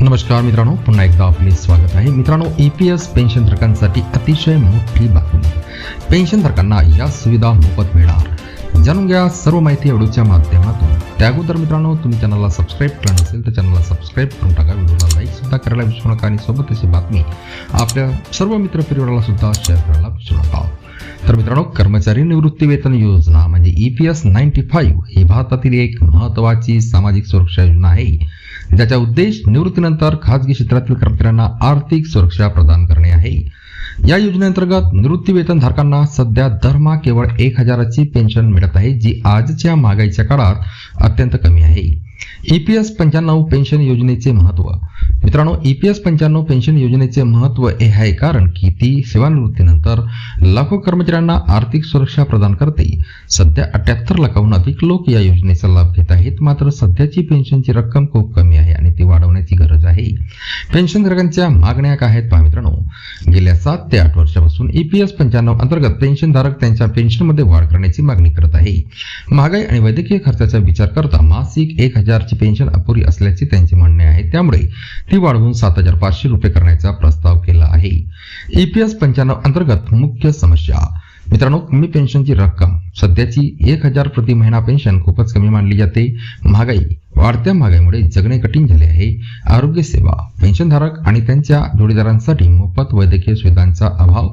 नमस्कार मित्रांनो पुन्हा एकदा आपले स्वागत आहे. मित्रांनो ई पी एस पेन्शनधारकांसाठी अतिशय मोठी बातमी. पेन्शनधारकांना या सुविधा मोफत मिळणार. जाणून घ्या सर्व माहिती व्हिडिओच्या माध्यमातून. त्या अगोदर मित्रांनो तुम्ही चॅनलला सबस्क्राईब केलं नसेल तर चॅनलला सबस्क्राईब करून टाका. व्हिडिओला लाईक सुद्धा करायला विसरू नका आणि सोबत अशी बातमी आपल्या सर्व मित्र परिवाराला सुद्धा शेअर करायला विसरू नका. तर मित्रांनो कर्मचारी निवृत्ती वेतन योजना म्हणजे E P S ninety five ही भारतातील एक महत्त्वाची सामाजिक सुरक्षा योजना आहे ज्याचा उद्देश निवृत्तीनंतर खाजगी क्षेत्रातील कर्मचाऱ्यांना आर्थिक सुरक्षा प्रदान करणे आहे. या योजनेअंतर्गत निवृत्ती वेतन धारकांना सध्या दरमहा केवळ एक हजाराची पेन्शन मिळत आहे जी आजच्या महागाईच्या काळात अत्यंत कमी आहे. ई पी एस पंच्याण्णव पेन्शन योजनेचे महत्त्व मित्रांनो ई पी एस पंच्याण्णव पेन्शन योजनेचे महत्त्व हे आहे कारण की ती सेवानिवृत्तीनंतर लाखो कर्मचाऱ्यांना आर्थिक सुरक्षा प्रदान करते. सध्या अठ्याहत्तर लाखाहून अधिक लोक या योजनेचा लाभ घेत आहेत. मात्र सध्याची पेन्शनची रक्कम खूप कमी आहे आणि ती वाढवण्याची गरज आहे. पेन्शनधारकांच्या मागण्या काय आहेत पहा मित्रांनो. गेल्या सात ते आठ वर्षापासून ई पी एस पंच्याण्णव अंतर्गत पेन्शनधारक त्यांच्या पेन्शनमध्ये वाढ करण्याची मागणी करत आहे. महागाई आणि वैद्यकीय खर्चाचा विचार करता मासिक एक हजार हजारची पेन्शन अपुरी असल्याचे त्यांचे म्हणणे आहे. त्यामुळे ती वाढवून सात हजार पाचशे रुपये करण्याचा प्रस्ताव केला आहे. ई पी एस पंच्याण्णव अंतर्गत मुख्य समस्या मित्रांनो कमी पेन्शनची रक्कम. सध्याची एक हजार प्रति महिना पेन्शन खूपच कमी मानली जाते. महागाई वाढत्या महागाईमुळे जगणे कठीण झाले आहे. आरोग्य सेवा पेन्शनधारक आणि त्यांच्या जोडीदारांसाठी मोफत वैद्यकीय सुविधांचा अभाव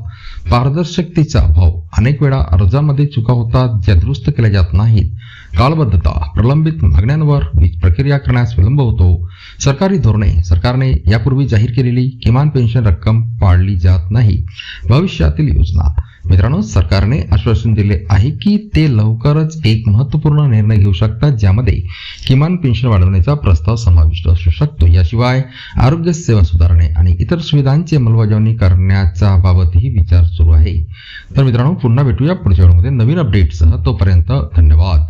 पारदर्शकतेचा अभाव अनेक वेळा अर्जामध्ये चुका होतात ज्या दुरुस्त केल्या जात नाहीत. कालबद्धता प्रलंबित मागण्यांवर प्रक्रिया करण्यास विलंब होतो. सरकारी धोरणे सरकारने यापूर्वी जाहीर केलेली किमान पेन्शन रक्कम पाळली जात नाही. भविष्यातील योजना. मित्रांनो सरकारने आश्वासन दिले आहे की ते लवकरच एक महत्त्वपूर्ण निर्णय घेऊ शकतात ज्यामध्ये किमान पेन्शन वाढवण्याचा प्रस्ताव समाविष्ट असू शकतो. याशिवाय आरोग्य सेवा सुधारणे आणि इतर सुविधांची अंमलबजावणी करण्याचा बाबतही विचार सुरू आहे. तर मित्रांनो पुन्हा भेटूया पुढच्या वेळेमध्ये नवीन अपडेटसह तोपर्यंत धन्यवाद.